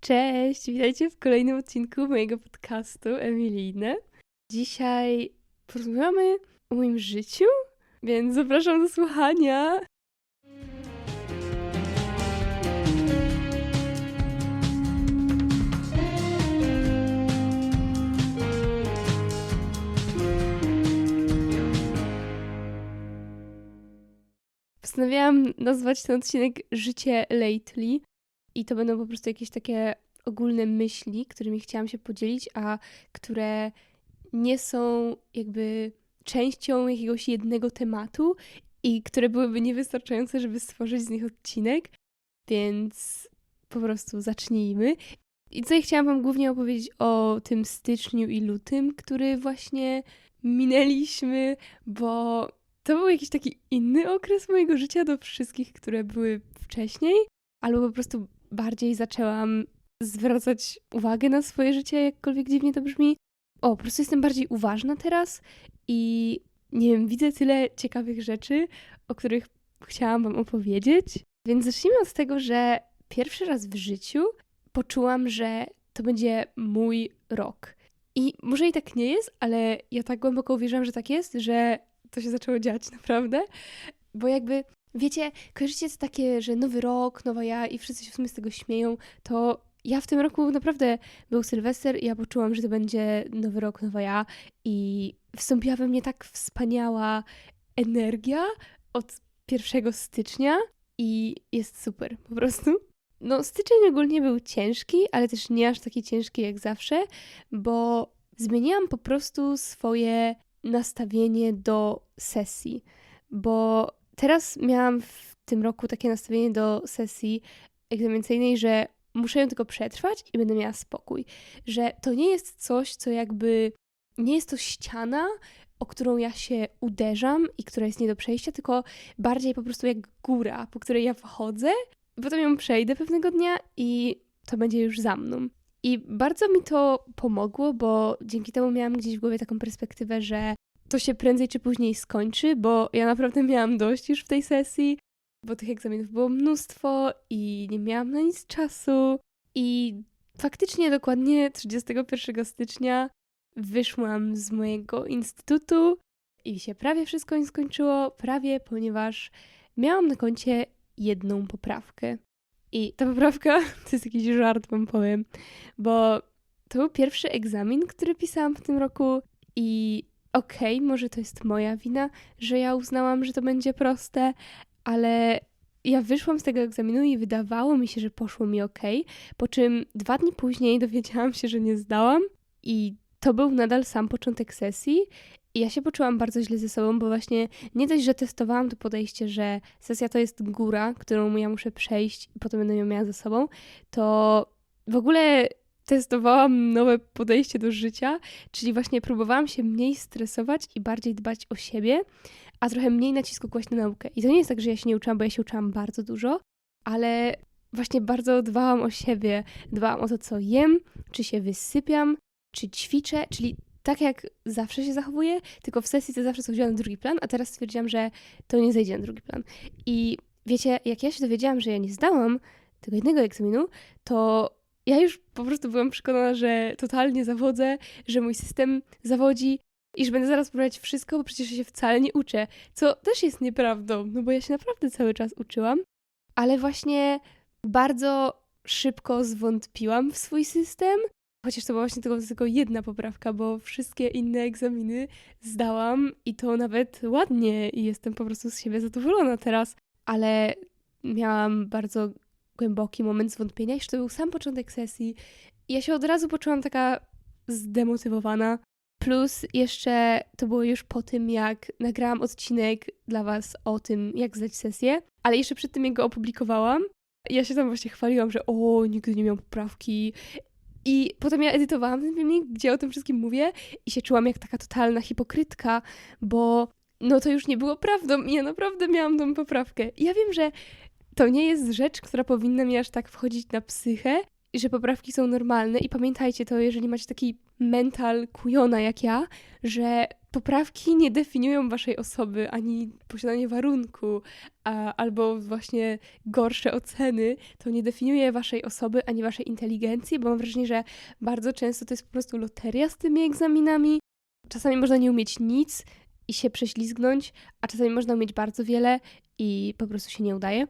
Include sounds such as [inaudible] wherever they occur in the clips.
Cześć, witajcie w kolejnym odcinku mojego podcastu Emilijne. Dzisiaj porozmawiamy o moim życiu, więc zapraszam do słuchania. Postanowiłam nazwać ten odcinek Życie Lately i to będą po prostu jakieś takie ogólne myśli, którymi chciałam się podzielić, a które nie są jakby częścią jakiegoś jednego tematu i które byłyby niewystarczające, żeby stworzyć z nich odcinek. Więc po prostu zacznijmy. I ja chciałam Wam głównie opowiedzieć o tym styczniu i lutym, który właśnie minęliśmy, bo to był jakiś taki inny okres mojego życia do wszystkich, które były wcześniej, albo po prostu bardziej zaczęłam zwracać uwagę na swoje życie, jakkolwiek dziwnie to brzmi. O, po prostu jestem bardziej uważna teraz i nie wiem, widzę tyle ciekawych rzeczy, o których chciałam Wam opowiedzieć. Więc zacznijmy od tego, że pierwszy raz w życiu poczułam, że to będzie mój rok. I może i tak nie jest, ale ja tak głęboko uwierzyłam, że tak jest, że to się zaczęło dziać [laughs] naprawdę. Bo jakby, wiecie, kojarzycie to takie, że nowy rok, nowa ja i wszyscy się w sumie z tego śmieją, to ja w tym roku naprawdę był Sylwester i ja poczułam, że to będzie nowy rok, nowa ja i wstąpiła we mnie tak wspaniała energia od 1 stycznia i jest super po prostu. No, styczeń ogólnie był ciężki, ale też nie aż taki ciężki jak zawsze, bo zmieniłam po prostu swoje nastawienie do sesji, bo teraz miałam w tym roku takie nastawienie do sesji egzaminacyjnej, że muszę ją tylko przetrwać i będę miała spokój. Że to nie jest coś, co jakby. Nie jest to ściana, o którą ja się uderzam i która jest nie do przejścia, tylko bardziej po prostu jak góra, po której ja wchodzę, potem ją przejdę pewnego dnia i to będzie już za mną. I bardzo mi to pomogło, bo dzięki temu miałam gdzieś w głowie taką perspektywę, że to się prędzej czy później skończy, bo ja naprawdę miałam dość już w tej sesji, bo tych egzaminów było mnóstwo i nie miałam na nic czasu. I faktycznie dokładnie 31 stycznia wyszłam z mojego instytutu i się prawie wszystko skończyło, prawie, ponieważ miałam na koncie jedną poprawkę. I ta poprawka [laughs] to jest jakiś żart, wam powiem, bo to był pierwszy egzamin, który pisałam w tym roku i okej, okay, może to jest moja wina, że ja uznałam, że to będzie proste, ale ja wyszłam z tego egzaminu i wydawało mi się, że poszło mi ok, po czym dwa dni później [laughs] dowiedziałam się, że nie zdałam i to był nadal sam początek sesji i ja się poczułam bardzo źle ze sobą, bo właśnie nie dość, że testowałam to podejście, że sesja to jest góra, którą ja muszę przejść i potem będę ją miała ze sobą, to w ogóle testowałam nowe podejście do życia, czyli właśnie próbowałam się mniej stresować i bardziej dbać o siebie, a trochę mniej nacisku kłaść na naukę. I to nie jest tak, że ja się nie uczyłam, bo ja się uczyłam bardzo dużo, ale właśnie bardzo dbałam o siebie, dbałam o to, co jem, czy się wysypiam, czy ćwiczę, czyli tak jak zawsze się zachowuję, tylko w sesji to zawsze schodziłam na drugi plan, a teraz stwierdziłam, że to nie zejdzie na drugi plan. I wiecie, jak ja się dowiedziałam, że ja nie zdałam tego jednego egzaminu, to ja już po prostu byłam przekonana, że totalnie zawodzę, że mój system zawodzi i że będę zaraz próbować wszystko, bo przecież się wcale nie uczę. Co też jest nieprawdą, no bo ja się naprawdę cały czas uczyłam, ale właśnie bardzo szybko zwątpiłam w swój system. Chociaż to była właśnie tylko, tylko jedna poprawka, bo wszystkie inne egzaminy zdałam i to nawet ładnie i jestem po prostu z siebie zadowolona teraz. Ale miałam bardzo głęboki moment zwątpienia, jeszcze to był sam początek sesji. Ja się od razu poczułam taka zdemotywowana. Plus jeszcze to było już po tym, jak nagrałam odcinek dla Was o tym, jak zdać sesję, ale jeszcze przed tym, jak go opublikowałam, ja się tam właśnie chwaliłam, że o, nigdy nie miałam poprawki. I potem ja edytowałam ten filmik, gdzie o tym wszystkim mówię i się czułam jak taka totalna hipokrytka, bo no to już nie było prawdą ja naprawdę miałam tą poprawkę. I ja wiem, że to nie jest rzecz, która powinna mi aż tak wchodzić na psychę, i że poprawki są normalne i pamiętajcie to, jeżeli macie taki mental kujona jak ja, że poprawki nie definiują waszej osoby, ani posiadanie warunku, a, albo właśnie gorsze oceny, to nie definiuje waszej osoby, ani waszej inteligencji, bo mam wrażenie, że bardzo często to jest po prostu loteria z tymi egzaminami. Czasami można nie umieć nic i się prześlizgnąć, a czasami można umieć bardzo wiele i po prostu się nie udaje.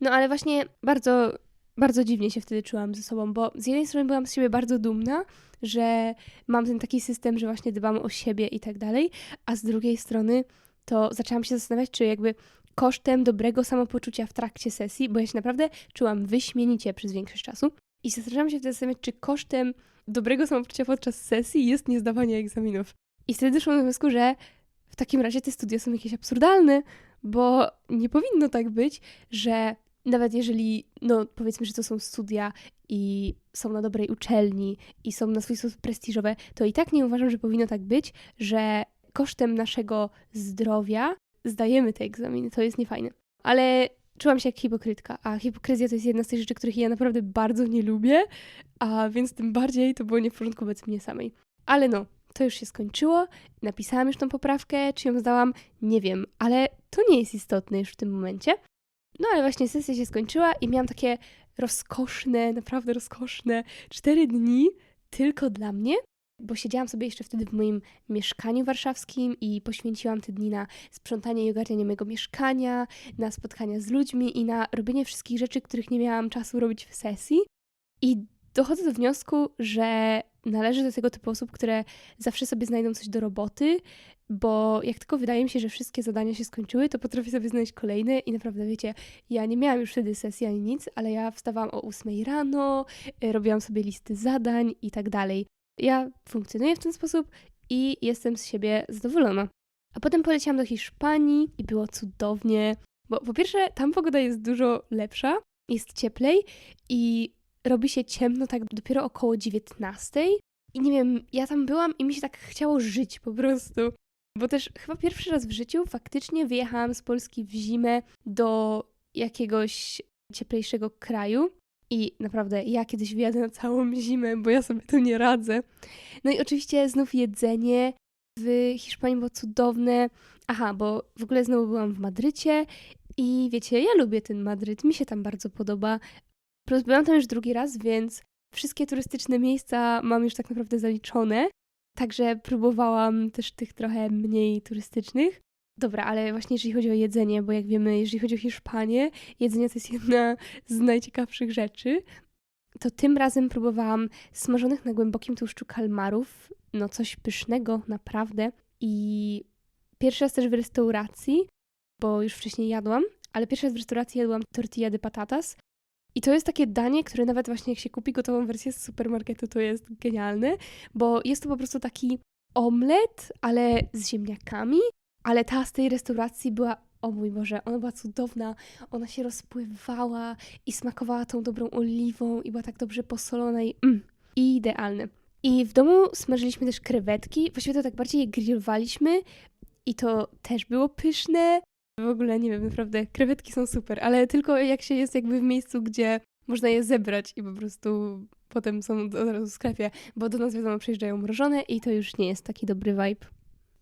No ale właśnie bardzo, bardzo dziwnie się wtedy czułam ze sobą, bo z jednej strony byłam z siebie bardzo dumna, że mam ten taki system, że właśnie dbam o siebie i tak dalej, a z drugiej strony to zaczęłam się zastanawiać, czy jakby kosztem dobrego samopoczucia w trakcie sesji, bo ja się naprawdę czułam wyśmienicie przez większość czasu i zaczęłam się wtedy zastanawiać, czy kosztem dobrego samopoczucia podczas sesji jest niezdawanie egzaminów. I wtedy doszłam do wniosku, że w takim razie te studia są jakieś absurdalne, bo nie powinno tak być, że nawet jeżeli, no powiedzmy, że to są studia i są na dobrej uczelni i są na swój sposób prestiżowe, to i tak nie uważam, że powinno tak być, że kosztem naszego zdrowia zdajemy te egzaminy. To jest niefajne. Ale czułam się jak hipokrytka, a hipokryzja to jest jedna z tych rzeczy, których ja naprawdę bardzo nie lubię, a więc tym bardziej to było nie w porządku wobec mnie samej. Ale no, to już się skończyło, napisałam już tą poprawkę, czy ją zdałam, nie wiem, ale to nie jest istotne już w tym momencie. No ale właśnie sesja się skończyła i miałam takie rozkoszne, naprawdę rozkoszne cztery dni tylko dla mnie, bo siedziałam sobie jeszcze wtedy w moim mieszkaniu warszawskim i poświęciłam te dni na sprzątanie i ogarnianie mojego mieszkania, na spotkania z ludźmi i na robienie wszystkich rzeczy, których nie miałam czasu robić w sesji. I dochodzę do wniosku, że należę do tego typu osób, które zawsze sobie znajdą coś do roboty, bo jak tylko wydaje mi się, że wszystkie zadania się skończyły, to potrafię sobie znaleźć kolejne i naprawdę, wiecie, ja nie miałam już wtedy sesji ani nic, ale ja wstawałam o 8 rano, y, robiłam sobie listy zadań i tak dalej. Ja funkcjonuję w ten sposób i jestem z siebie zadowolona. A potem poleciałam do Hiszpanii i było cudownie, bo po pierwsze tam pogoda jest dużo lepsza, jest cieplej i robi się ciemno tak dopiero około 19. I nie wiem, ja tam byłam i mi się tak chciało żyć po prostu. Bo też chyba pierwszy raz w życiu faktycznie wyjechałam z Polski w zimę do jakiegoś cieplejszego kraju. I naprawdę, ja kiedyś wyjadę na całą zimę, bo ja sobie tu nie radzę. No i oczywiście znów jedzenie w Hiszpanii było cudowne. Aha, bo w ogóle znowu byłam w Madrycie i wiecie, ja lubię ten Madryt, mi się tam bardzo podoba. Plus byłam tam już drugi raz, więc wszystkie turystyczne miejsca mam już tak naprawdę zaliczone. Także próbowałam też tych trochę mniej turystycznych. Dobra, ale właśnie jeżeli chodzi o jedzenie, bo jak wiemy, jeżeli chodzi o Hiszpanię, jedzenie to jest jedna z najciekawszych rzeczy. To tym razem próbowałam smażonych na głębokim tłuszczu kalmarów. No coś pysznego, naprawdę. I pierwszy raz też w restauracji, bo już wcześniej jadłam, ale pierwszy raz w restauracji jadłam tortilla de patatas. I to jest takie danie, które nawet właśnie jak się kupi gotową wersję z supermarketu, to jest genialne, bo jest to po prostu taki omlet, ale z ziemniakami, ale ta z tej restauracji była, o mój Boże, ona była cudowna, ona się rozpływała i smakowała tą dobrą oliwą i była tak dobrze posolona i mm, idealne. I w domu smażyliśmy też krewetki, właściwie to tak bardziej je grillowaliśmy i to też było pyszne. W ogóle nie wiem, naprawdę krewetki są super, ale tylko jak się jest jakby w miejscu, gdzie można je zebrać i po prostu potem są od razu w sklepie, bo do nas wiadomo przyjeżdżają mrożone i to już nie jest taki dobry vibe.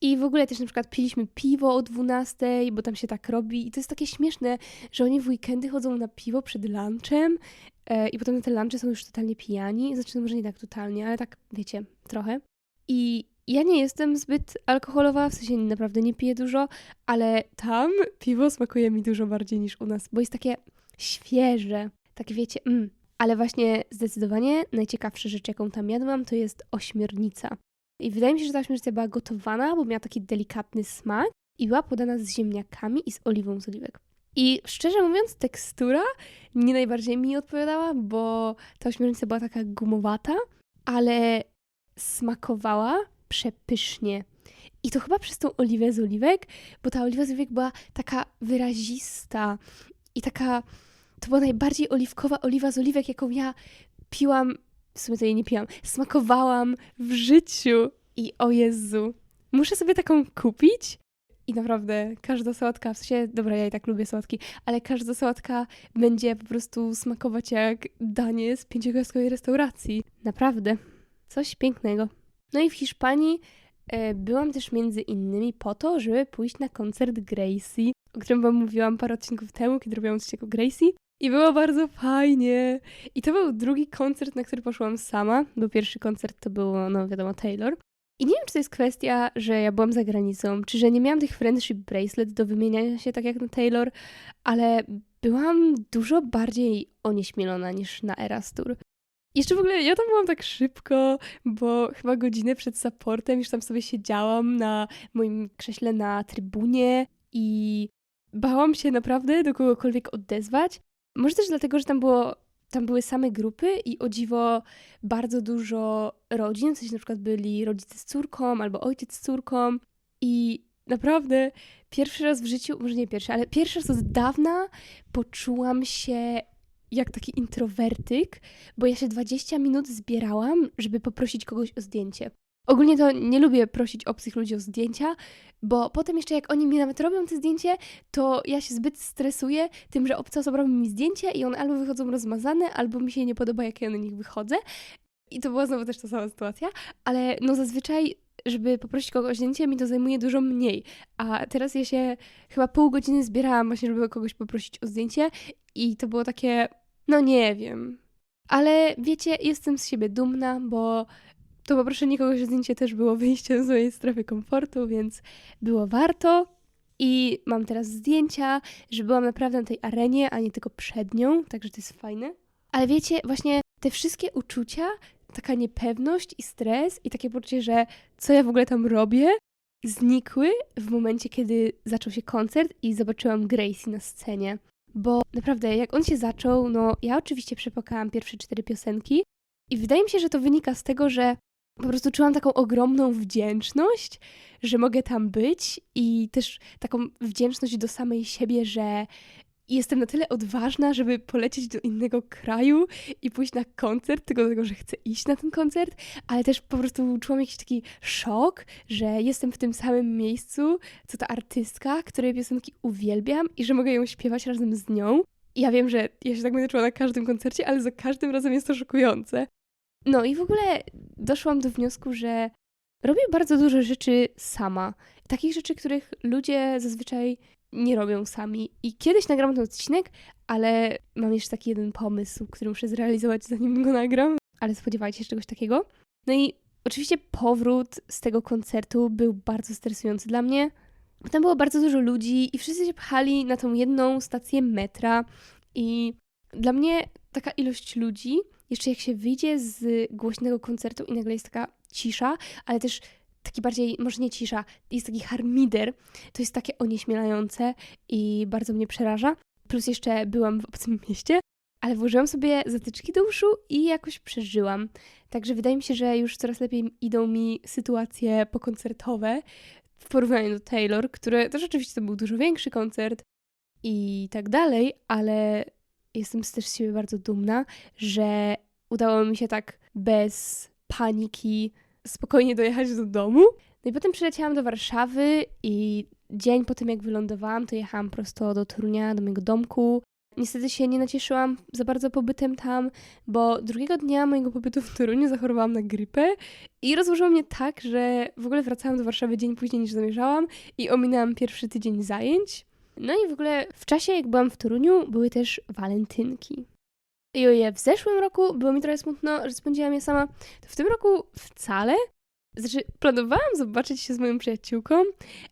I w ogóle też na przykład piliśmy piwo o 12, bo tam się tak robi. I to jest takie śmieszne, że oni w weekendy chodzą na piwo przed lunchem e, i potem na te lunchy są już totalnie pijani. Znaczy, no może nie tak totalnie, ale tak, wiecie, trochę. I ja nie jestem zbyt alkoholowa, w sensie naprawdę nie piję dużo, ale tam piwo smakuje mi dużo bardziej niż u nas, bo jest takie świeże, takie wiecie, mm. Ale właśnie zdecydowanie najciekawsza rzecz, jaką tam jadłam, to jest ośmiornica. I wydaje mi się, że ta ośmiornica była gotowana, bo miała taki delikatny smak i była podana z ziemniakami i z oliwą z oliwek. I szczerze mówiąc, tekstura nie najbardziej mi odpowiadała, bo ta ośmiornica była taka gumowata, ale smakowała przepysznie. I to chyba przez tą oliwę z oliwek, bo ta oliwa z oliwek była taka wyrazista i taka. To była najbardziej oliwkowa oliwa z oliwek, jaką ja piłam. W sumie to jej nie piłam. Smakowałam w życiu. I o Jezu, muszę sobie taką kupić. I naprawdę każda sałatka, w sensie, dobra, ja i tak lubię sałatki, ale każda sałatka będzie po prostu smakować jak danie z pięciogwiazdkowej restauracji. Naprawdę. Coś pięknego. No i w Hiszpanii e, byłam też między innymi po to, żeby pójść na koncert Gracie, o którym wam mówiłam parę odcinków temu, kiedy robiłam odcinek o Gracie. I było bardzo fajnie. I to był drugi koncert, na który poszłam sama, bo pierwszy koncert to było, no wiadomo, Taylor. I nie wiem, czy to jest kwestia, że ja byłam za granicą, czy że nie miałam tych friendship bracelet do wymieniania się tak jak na Taylor, ale byłam dużo bardziej onieśmielona niż na Eras Tour. Jeszcze w ogóle ja tam byłam tak szybko, bo chyba godzinę przed supportem już tam sobie siedziałam na moim krześle na trybunie i bałam się naprawdę do kogokolwiek odezwać. Może też dlatego, że tam było tam były same grupy i o dziwo bardzo dużo rodzin, w sensie na przykład byli rodzice z córką albo ojciec z córką i naprawdę pierwszy raz w życiu, może nie pierwszy, ale pierwszy raz od dawna poczułam się jak taki introwertyk, bo ja się 20 minut zbierałam, żeby poprosić kogoś o zdjęcie. Ogólnie to nie lubię prosić obcych ludzi o zdjęcia, bo potem jeszcze jak oni mi nawet robią te zdjęcie, to ja się zbyt stresuję tym, że obca osoba robi mi zdjęcie i one albo wychodzą rozmazane, albo mi się nie podoba, jak ja na nich wychodzę. I to była znowu też ta sama sytuacja, ale no zazwyczaj żeby poprosić kogoś o zdjęcie, mi to zajmuje dużo mniej. A teraz ja się chyba pół godziny zbierałam właśnie, żeby kogoś poprosić o zdjęcie i to było takie, no nie wiem. Ale wiecie, jestem z siebie dumna, bo to poproszenie kogoś o zdjęcie też było wyjściem z mojej strefy komfortu, więc było warto. I mam teraz zdjęcia, że byłam naprawdę na tej arenie, a nie tylko przed nią, także to jest fajne. Ale wiecie, właśnie te wszystkie uczucia, taka niepewność i stres i takie poczucie, że co ja w ogóle tam robię, znikły w momencie, kiedy zaczął się koncert i zobaczyłam Gracie na scenie. Bo naprawdę, jak on się zaczął, no ja oczywiście przepakałam pierwsze cztery piosenki i wydaje mi się, że to wynika z tego, że po prostu czułam taką ogromną wdzięczność, że mogę tam być i też taką wdzięczność do samej siebie, że jestem na tyle odważna, żeby polecieć do innego kraju i pójść na koncert, tylko dlatego, że chcę iść na ten koncert, ale też po prostu czułam jakiś taki szok, że jestem w tym samym miejscu, co ta artystka, której piosenki uwielbiam i że mogę ją śpiewać razem z nią. I ja wiem, że ja się tak będę czuła na każdym koncercie, ale za każdym razem jest to szokujące. No i w ogóle doszłam do wniosku, że robię bardzo dużo rzeczy sama. Takich rzeczy, których ludzie zazwyczaj nie robią sami. I kiedyś nagram ten odcinek, ale mam jeszcze taki jeden pomysł, który muszę zrealizować zanim go nagram, ale spodziewajcie się czegoś takiego. No i oczywiście powrót z tego koncertu był bardzo stresujący dla mnie. Tam było bardzo dużo ludzi i wszyscy się pchali na tą jedną stację metra i dla mnie taka ilość ludzi jeszcze jak się wyjdzie z głośnego koncertu i nagle jest taka cisza, ale też taki bardziej, może nie cisza, jest taki harmider, to jest takie onieśmielające i bardzo mnie przeraża. Plus jeszcze byłam w obcym [laughs] mieście, ale włożyłam sobie zatyczki do uszu i jakoś przeżyłam. Także wydaje mi się, że już coraz lepiej idą mi sytuacje pokoncertowe w porównaniu do Taylor, które też oczywiście to był dużo większy koncert i tak dalej, ale jestem też z siebie bardzo dumna, że udało mi się tak bez paniki spokojnie dojechać do domu. No i potem przyleciałam do Warszawy i dzień po tym, jak wylądowałam, to jechałam prosto do Torunia, do mojego domku. Niestety się nie nacieszyłam za bardzo pobytem tam, bo drugiego dnia mojego pobytu w Toruniu zachorowałam na grypę i rozłożyło mnie tak, że w ogóle wracałam do Warszawy dzień później niż zamierzałam i ominęłam pierwszy tydzień zajęć. No i w ogóle w czasie, jak byłam w Toruniu, były też walentynki. I oje, w zeszłym roku było mi trochę smutno, że spędziłam je sama. To w tym roku wcale. Znaczy, planowałam zobaczyć się z moją przyjaciółką,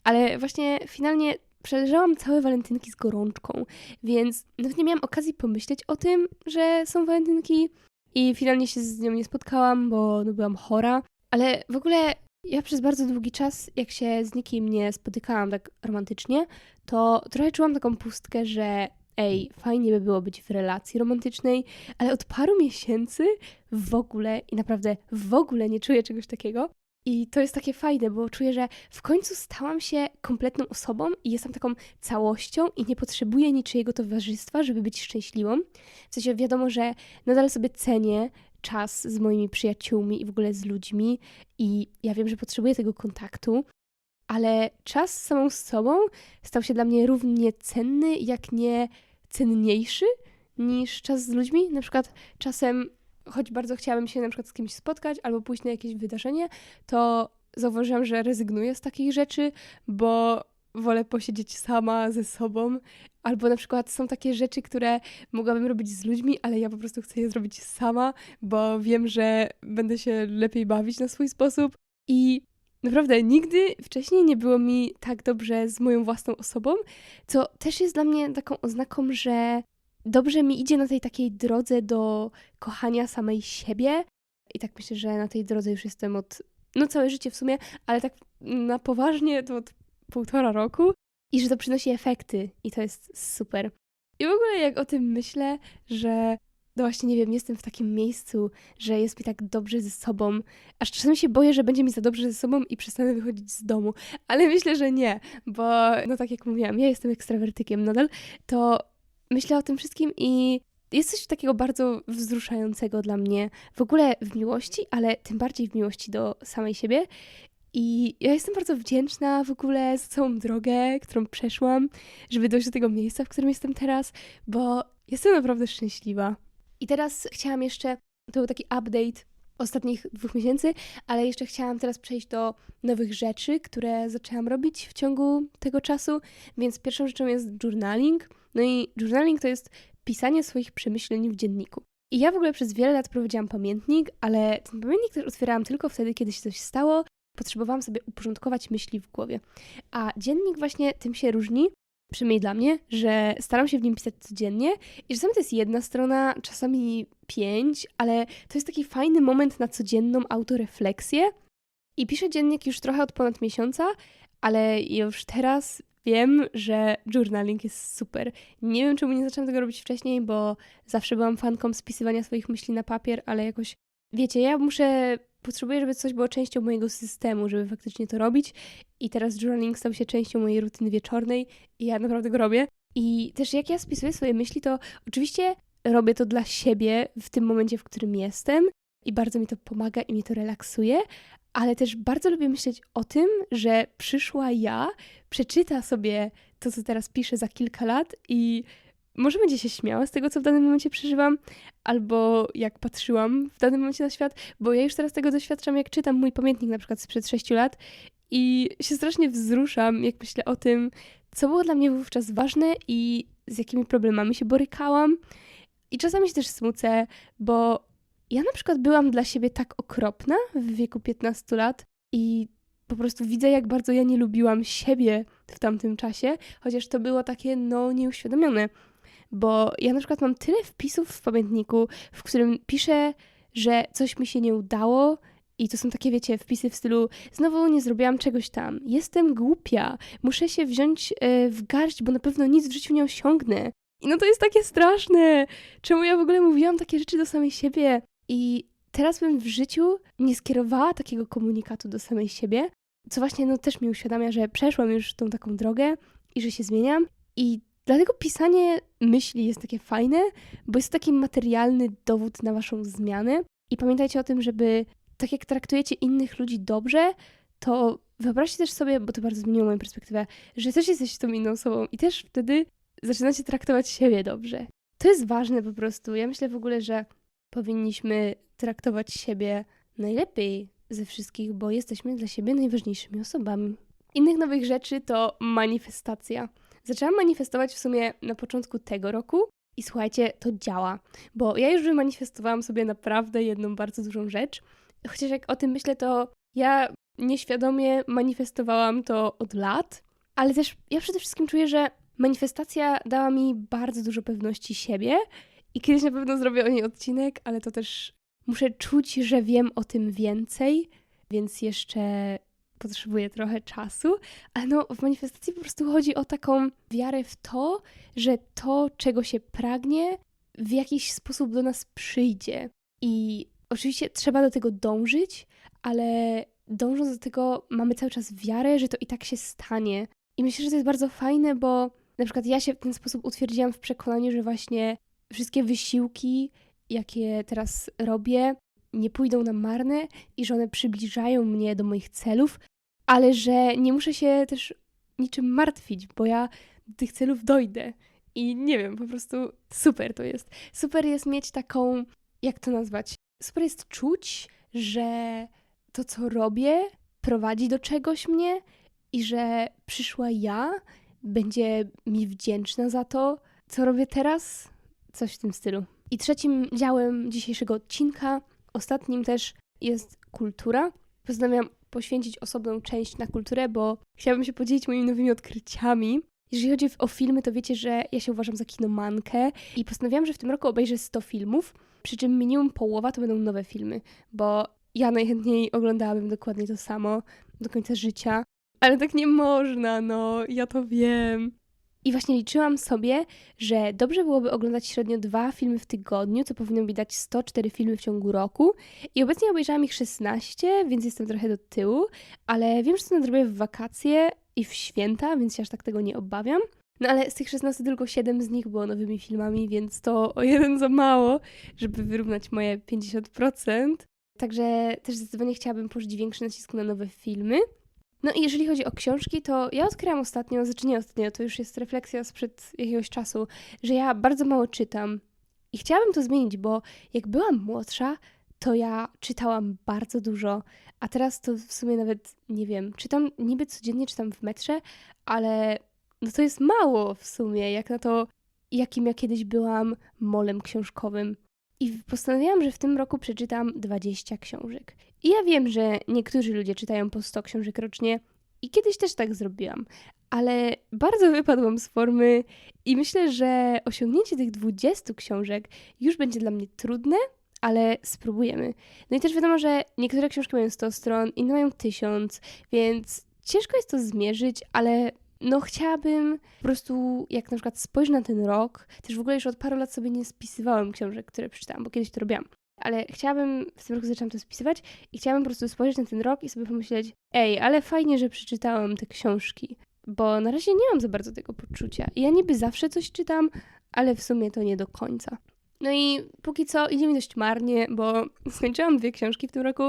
ale właśnie finalnie przeleżałam całe walentynki z gorączką, więc nawet nie miałam okazji pomyśleć o tym, że są walentynki i finalnie się z nią nie spotkałam, bo no, byłam chora. Ale w ogóle ja przez bardzo długi czas, jak się z nikim nie spotykałam tak romantycznie, to trochę czułam taką pustkę, że ej, fajnie by było być w relacji romantycznej, ale od paru miesięcy w ogóle i naprawdę w ogóle nie czuję czegoś takiego. I to jest takie fajne, bo czuję, że w końcu stałam się kompletną osobą i jestem taką całością i nie potrzebuję niczyjego towarzystwa, żeby być szczęśliwą. W sensie wiadomo, że nadal sobie cenię czas z moimi przyjaciółmi i w ogóle z ludźmi i ja wiem, że potrzebuję tego kontaktu, ale czas z samą sobą stał się dla mnie równie cenny, jak nie cenniejszy niż czas z ludźmi. Na przykład czasem, choć bardzo chciałabym się na przykład z kimś spotkać albo pójść na jakieś wydarzenie, to zauważyłam, że rezygnuję z takich rzeczy, bo wolę posiedzieć sama ze sobą. Albo na przykład są takie rzeczy, które mogłabym robić z ludźmi, ale ja po prostu chcę je zrobić sama, bo wiem, że będę się lepiej bawić na swój sposób. I naprawdę nigdy wcześniej nie było mi tak dobrze z moją własną osobą, co też jest dla mnie taką oznaką, że dobrze mi idzie na tej takiej drodze do kochania samej siebie. I tak myślę, że na tej drodze już jestem od, no całe życie w sumie, ale tak na poważnie to od półtora roku i że to przynosi efekty i to jest super. I w ogóle jak o tym myślę, że no właśnie nie wiem, jestem w takim miejscu, że jest mi tak dobrze ze sobą, aż czasami się boję, że będzie mi za dobrze ze sobą i przestanę wychodzić z domu, ale myślę, że nie, bo no tak jak mówiłam, ja jestem ekstrawertykiem nadal, to myślę o tym wszystkim i jest coś takiego bardzo wzruszającego dla mnie w ogóle w miłości, ale tym bardziej w miłości do samej siebie. I ja jestem bardzo wdzięczna w ogóle za całą drogę, którą przeszłam, żeby dojść do tego miejsca, w którym jestem teraz, bo jestem naprawdę szczęśliwa. I teraz chciałam jeszcze, to był taki update ostatnich dwóch miesięcy, ale jeszcze chciałam teraz przejść do nowych rzeczy, które zaczęłam robić w ciągu tego czasu, więc pierwszą rzeczą jest journaling. No i journaling to jest pisanie swoich przemyśleń w dzienniku. I ja w ogóle przez wiele lat prowadziłam pamiętnik, ale ten pamiętnik też otwierałam tylko wtedy, kiedy się coś stało. Potrzebowałam sobie uporządkować myśli w głowie. A dziennik właśnie tym się różni, przynajmniej dla mnie, że staram się w nim pisać codziennie i czasami to jest jedna strona, czasami pięć, ale to jest taki fajny moment na codzienną autorefleksję. I piszę dziennik już trochę od ponad miesiąca, ale już teraz wiem, że journaling jest super. Nie wiem, czemu nie zaczęłam tego robić wcześniej, bo zawsze byłam fanką spisywania swoich myśli na papier, ale jakoś, wiecie, ja muszę, potrzebuję, żeby coś było częścią mojego systemu, żeby faktycznie to robić. I teraz journaling stał się częścią mojej rutyny wieczornej i ja naprawdę go robię. I też jak ja spisuję swoje myśli, to oczywiście robię to dla siebie w tym momencie, w którym jestem i bardzo mi to pomaga i mi to relaksuje, ale też bardzo lubię myśleć o tym, że przyszła ja przeczyta sobie to, co teraz piszę za kilka lat i może będzie się śmiała z tego, co w danym momencie przeżywam, albo jak patrzyłam w danym momencie na świat, bo ja już teraz tego doświadczam, jak czytam mój pamiętnik na przykład sprzed 6 lat i się strasznie wzruszam, jak myślę o tym, co było dla mnie wówczas ważne i z jakimi problemami się borykałam. I czasami się też smucę, bo ja na przykład byłam dla siebie tak okropna w wieku 15 lat i po prostu widzę, jak bardzo ja nie lubiłam siebie w tamtym czasie, chociaż to było takie, no, nieuświadomione. Bo ja na przykład mam tyle wpisów w pamiętniku, w którym piszę, że coś mi się nie udało, i to są takie, wiecie, wpisy w stylu: Znowu nie zrobiłam czegoś tam, jestem głupia, muszę się wziąć e, w garść, bo na pewno nic w życiu nie osiągnę. I no to jest takie straszne. Czemu ja w ogóle mówiłam takie rzeczy do samej siebie? I teraz bym w życiu nie skierowała takiego komunikatu do samej siebie, co właśnie no, też mi uświadamia, że przeszłam już tą taką drogę i że się zmieniam. I dlatego pisanie myśli jest takie fajne, bo jest to taki materialny dowód na waszą zmianę. I pamiętajcie o tym, żeby tak jak traktujecie innych ludzi dobrze, to wyobraźcie też sobie, bo to bardzo zmieniło moją perspektywę, że też jesteście tą inną osobą i też wtedy zaczynacie traktować siebie dobrze. To jest ważne po prostu. Ja myślę w ogóle, że powinniśmy traktować siebie najlepiej ze wszystkich, bo jesteśmy dla siebie najważniejszymi osobami. Innych nowych rzeczy to manifestacja. Zaczęłam manifestować w sumie na początku tego roku i słuchajcie, to działa, bo ja już wymanifestowałam sobie naprawdę jedną bardzo dużą rzecz. Chociaż jak o tym myślę, to ja nieświadomie manifestowałam to od lat, ale też ja przede wszystkim czuję, że manifestacja dała mi bardzo dużo pewności siebie i kiedyś na pewno zrobię o niej odcinek, ale to też muszę czuć, że wiem o tym więcej, więc jeszcze potrzebuję trochę czasu. Ale no, w manifestacji po prostu chodzi o taką wiarę w to, że to, czego się pragnie, w jakiś sposób do nas przyjdzie. I oczywiście trzeba do tego dążyć, ale dążąc do tego, mamy cały czas wiarę, że to i tak się stanie. I myślę, że to jest bardzo fajne, bo na przykład ja się w ten sposób utwierdziłam w przekonaniu, że właśnie wszystkie wysiłki, jakie teraz robię, nie pójdą na marne i że one przybliżają mnie do moich celów, ale że nie muszę się też niczym martwić, bo ja do tych celów dojdę. I nie wiem, po prostu super to jest. Super jest mieć taką, jak to nazwać? Super jest czuć, że to, co robię, sprowadzi do czegoś mnie i że przyszła ja będzie mi wdzięczna za to, co robię teraz. Coś w tym stylu. I trzecim działem dzisiejszego odcinka, ostatnim też, jest kultura. Postanawiam poświęcić osobną część na kulturę, bo chciałabym się podzielić moimi nowymi odkryciami. Jeżeli chodzi o filmy, to wiecie, że ja się uważam za kinomankę i postanowiłam, że w tym roku obejrzę 100 filmów, przy czym minimum połowa to będą nowe filmy, bo ja najchętniej oglądałabym dokładnie to samo do końca życia, ale tak nie można, no, ja to wiem. I właśnie liczyłam sobie, że dobrze byłoby oglądać średnio dwa filmy w tygodniu, co powinno mi dać 104 filmy w ciągu roku. I obecnie obejrzałam ich 16, więc jestem trochę do tyłu, ale wiem, że to nadrobię w wakacje i w święta, więc się aż tak tego nie obawiam. No ale z tych 16 tylko 7 z nich było nowymi filmami, więc to o jeden za mało, żeby wyrównać moje 50%. Także też zdecydowanie chciałabym położyć większy nacisk na nowe filmy. No i jeżeli chodzi o książki, to ja odkryłam ostatnio, znaczy nie ostatnio, to już jest refleksja sprzed jakiegoś czasu, że ja bardzo mało czytam. I chciałabym to zmienić, bo jak byłam młodsza, to ja czytałam bardzo dużo, a teraz to w sumie nawet nie wiem. Czytam niby codziennie, czytam w metrze, ale no to jest mało w sumie, jak na to, jakim ja kiedyś byłam molem książkowym. I postanowiłam, że w tym roku przeczytam 20 książek. I ja wiem, że niektórzy ludzie czytają po 100 książek rocznie i kiedyś też tak zrobiłam, ale bardzo wypadłam z formy i myślę, że osiągnięcie tych 20 książek już będzie dla mnie trudne, ale spróbujemy. No i też wiadomo, że niektóre książki mają 100 stron, inne mają 1000, więc ciężko jest to zmierzyć, ale no chciałabym po prostu, jak na przykład spojrzę na ten rok, też w ogóle już od paru lat sobie nie spisywałam książek, które przeczytałam, bo kiedyś to robiłam. Ale chciałabym, w tym roku zaczęłam to spisywać i chciałabym po prostu spojrzeć na ten rok i sobie pomyśleć, ej, ale fajnie, że przeczytałam te książki, bo na razie nie mam za bardzo tego poczucia. I ja niby zawsze coś czytam, ale w sumie to nie do końca. No i póki co idzie mi dość marnie, bo [laughs] skończyłam dwie książki w tym roku,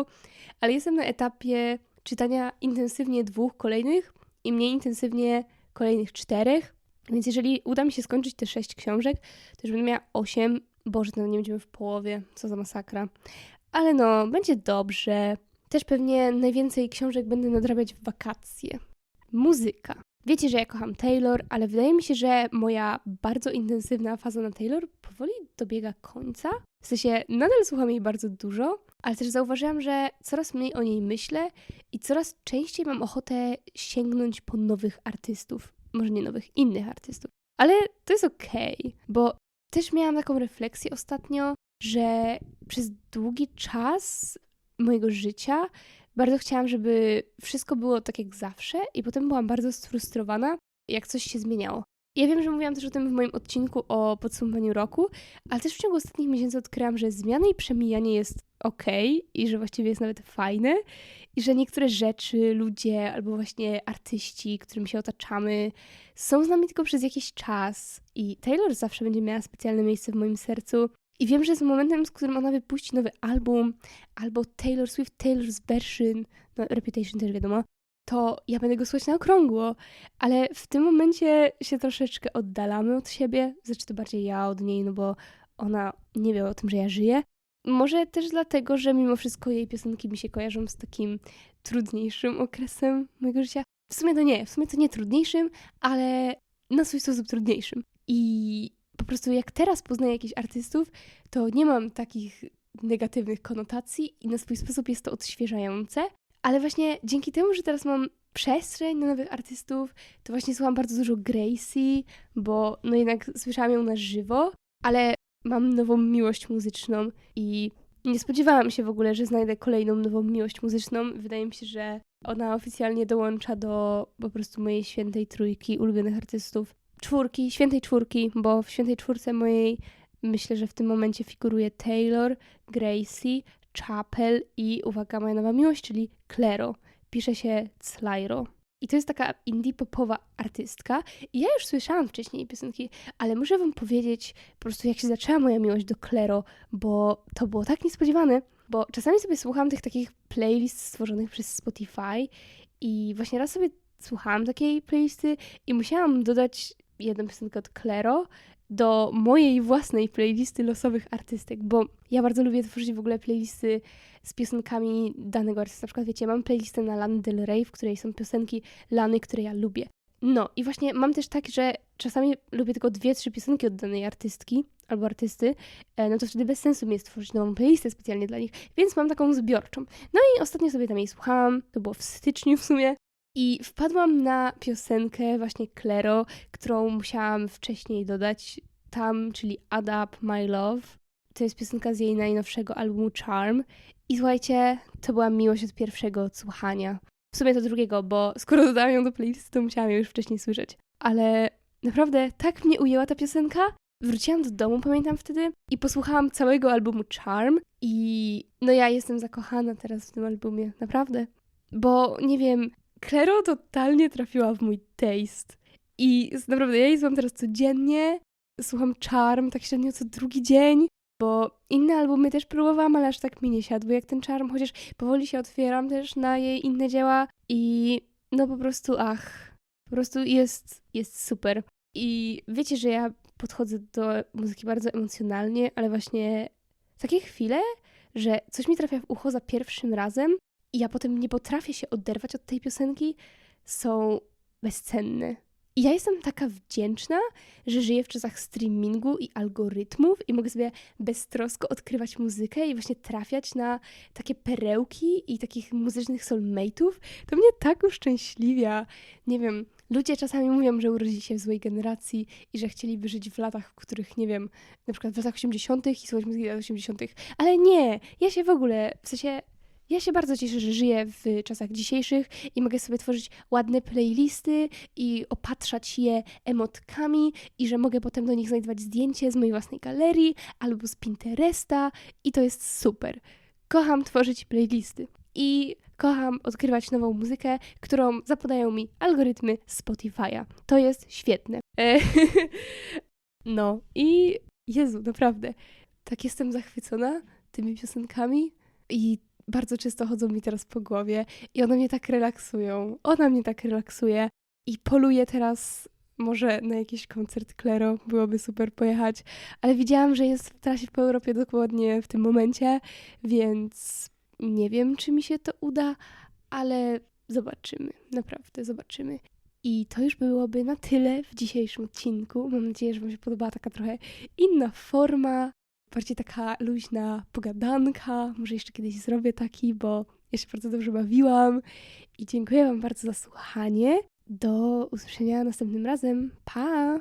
ale jestem na etapie czytania intensywnie dwóch kolejnych i mniej intensywnie kolejnych czterech. Więc jeżeli uda mi się skończyć te sześć książek, to już będę miała osiem. Boże, to nie będziemy w połowie, co za masakra. Ale no, będzie dobrze. Też pewnie najwięcej książek będę nadrabiać w wakacje. Muzyka. Wiecie, że ja kocham Taylor, ale wydaje mi się, że moja bardzo intensywna faza na Taylor powoli dobiega końca. W sensie nadal słucham jej bardzo dużo, ale też zauważyłam, że coraz mniej o niej myślę i coraz częściej mam ochotę sięgnąć po nowych artystów. Może nie nowych, innych artystów. Ale to jest okej, okay, bo też miałam taką refleksję ostatnio, że przez długi czas mojego życia bardzo chciałam, żeby wszystko było tak jak zawsze, i potem byłam bardzo sfrustrowana, jak coś się zmieniało. Ja wiem, że mówiłam też o tym w moim odcinku o podsumowaniu roku, ale też w ciągu ostatnich miesięcy odkryłam, że zmiana i przemijanie jest ok i że właściwie jest nawet fajne i że niektóre rzeczy, ludzie albo właśnie artyści, którymi się otaczamy, są z nami tylko przez jakiś czas i Taylor zawsze będzie miała specjalne miejsce w moim sercu. I wiem, że z momentem, z którym ona wypuści nowy album, albo Taylor Swift, Taylor's version, no Reputation też wiadomo, to ja będę go słuchać na okrągło, ale w tym momencie się troszeczkę oddalamy od siebie, znaczy to bardziej ja od niej, no bo ona nie wie o tym, że ja żyję. Może też dlatego, że mimo wszystko jej piosenki mi się kojarzą z takim trudniejszym okresem mojego życia. W sumie to nie, w sumie to nie trudniejszym, ale na swój sposób trudniejszym. I po prostu jak teraz poznaję jakichś artystów, to nie mam takich negatywnych konotacji i na swój sposób jest to odświeżające. Ale właśnie dzięki temu, że teraz mam przestrzeń na nowych artystów, to właśnie słucham bardzo dużo Gracie, bo no jednak słyszałam ją na żywo, ale mam nową miłość muzyczną i nie spodziewałam się w ogóle, że znajdę kolejną nową miłość muzyczną. Wydaje mi się, że ona oficjalnie dołącza do po prostu mojej świętej trójki ulubionych artystów. Czwórki, świętej czwórki, bo w świętej czwórce mojej myślę, że w tym momencie figuruje Taylor, Gracie, Chapel i uwaga, moja nowa miłość, czyli Claro. Pisze się Clairo. I to jest taka indie popowa artystka. I ja już słyszałam wcześniej piosenki, ale muszę wam powiedzieć po prostu, jak się zaczęła moja miłość do Claro, bo to było tak niespodziewane, bo czasami sobie słucham tych takich playlist stworzonych przez Spotify i właśnie raz sobie słuchałam takiej playlisty i musiałam dodać jedną piosenkę od Claro do mojej własnej playlisty losowych artystek, bo ja bardzo lubię tworzyć w ogóle playlisty z piosenkami danego artysty. Na przykład, wiecie, mam playlistę na Lana Del Rey, w której są piosenki Lany, które ja lubię. No i właśnie mam też tak, że czasami lubię tylko dwie, trzy piosenki od danej artystki albo artysty, e, no to wtedy bez sensu mi jest tworzyć nową playlistę specjalnie dla nich, więc mam taką zbiorczą. No i ostatnio sobie tam jej słuchałam, to było w styczniu w sumie, i wpadłam na piosenkę właśnie Claro, którą musiałam wcześniej dodać tam, czyli Add Up My Love. To jest piosenka z jej najnowszego albumu Charm. I słuchajcie, to była miłość od pierwszego odsłuchania. W sumie to drugiego, bo skoro dodałam ją do playlisty, to musiałam ją już wcześniej słyszeć. Ale naprawdę tak mnie ujęła ta piosenka. Wróciłam do domu, pamiętam wtedy, i posłuchałam całego albumu Charm. I no ja jestem zakochana teraz w tym albumie, naprawdę. Bo nie wiem, Claro totalnie trafiła w mój taste. I naprawdę, ja jej słucham teraz codziennie. Słucham Charm tak średnio co drugi dzień, bo inne albumy też próbowałam, ale aż tak mi nie siadły jak ten Charm, chociaż powoli się otwieram też na jej inne dzieła i no po prostu, ach, po prostu jest, jest super. I wiecie, że ja podchodzę do muzyki bardzo emocjonalnie, ale właśnie takie chwile, że coś mi trafia w ucho za pierwszym razem i ja potem nie potrafię się oderwać od tej piosenki, są bezcenne. I ja jestem taka wdzięczna, że żyję w czasach streamingu i algorytmów i mogę sobie beztrosko odkrywać muzykę i właśnie trafiać na takie perełki i takich muzycznych soulmate'ów. To mnie tak uszczęśliwia. Nie wiem, ludzie czasami mówią, że urodzili się w złej generacji i że chcieliby żyć w latach, w których, nie wiem, na przykład w latach 80. i słuchać muzyki lat 80. Ale nie, ja się w ogóle, w sensie ja się bardzo cieszę, że żyję w czasach dzisiejszych i mogę sobie tworzyć ładne playlisty i opatrzać je emotkami i że mogę potem do nich znajdować zdjęcie z mojej własnej galerii albo z Pinteresta i to jest super. Kocham tworzyć playlisty i kocham odkrywać nową muzykę, którą zapadają mi algorytmy Spotify'a. To jest świetne. E, [laughs] no i Jezu, naprawdę, tak jestem zachwycona tymi piosenkami i bardzo często chodzą mi teraz po głowie i one mnie tak relaksują. Ona mnie tak relaksuje i poluję teraz może na jakiś koncert Klero, byłoby super pojechać, ale widziałam, że jest w trasie po Europie dokładnie w tym momencie, więc nie wiem, czy mi się to uda, ale zobaczymy, naprawdę zobaczymy. I to już byłoby na tyle w dzisiejszym odcinku. Mam nadzieję, że Wam się podobała taka trochę inna forma, bardziej taka luźna pogadanka. Może jeszcze kiedyś zrobię taki, bo ja się bardzo dobrze bawiłam. I dziękuję Wam bardzo za słuchanie. Do usłyszenia następnym razem. Pa!